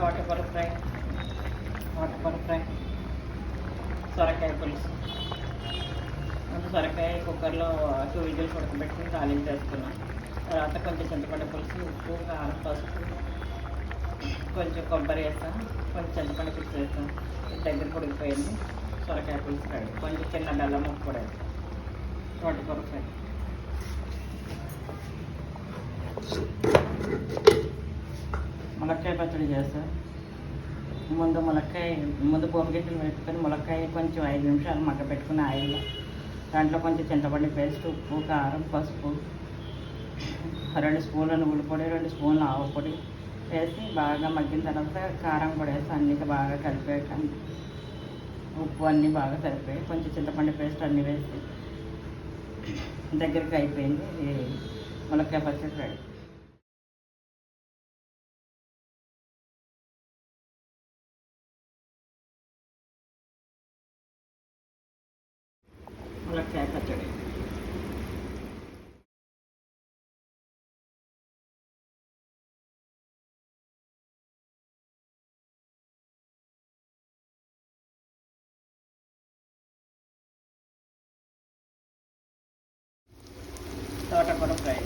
తోటకూర ఫ్రై తోటకూర ఫ్రై సొరకాయ పులుసు. ముందు సొరకాయ కుక్కర్లో టూ విజిల్స్ ఉడకబెట్టుకుని తాలింపు చేసుకున్నాం తర్వాత కొంచెం చింతపండు పులుసు ఉప్పు కారం పసుపు కొంచెం కొబ్బరి వేస్తాం కొంచెం చింతపండు పులుసు వేస్తాం దగ్గర ఉడికిపోయింది సొరకాయ పులుసు ఫ్రై కొంచెం చిన్న బెల్లం ముక్క కూడా వేస్తాం తోటకూర ఫ్రై. ములక్కాయ పచ్చడి చేస్తా. ముందు ములక్కాయ ముందు పోపు పెట్టుకొని ములక్కాయ కొంచెం ఐదు నిమిషాలు మగ్గ పెట్టుకుని ఆయిల్లో. దాంట్లో కొంచెం చింతపండు పేస్ట్ ఉప్పు కారం పసుపు రెండు స్పూన్ల నువ్వుల పొడి రెండు స్పూన్ల ఆవు పొడి వేసి బాగా మగ్గిన తర్వాత కారం కూడా వేసి అన్నిటి బాగా కలిపాక ఉప్పు అన్నీ బాగా సరిపోయి కొంచెం చింతపండు పేస్ట్ అన్నీ వేసి దగ్గరికి అయిపోయింది. ములక్కాయ పచ్చడి రెడీ. ములక్కాయ పచ్చడి తోటకూర ఫ్రై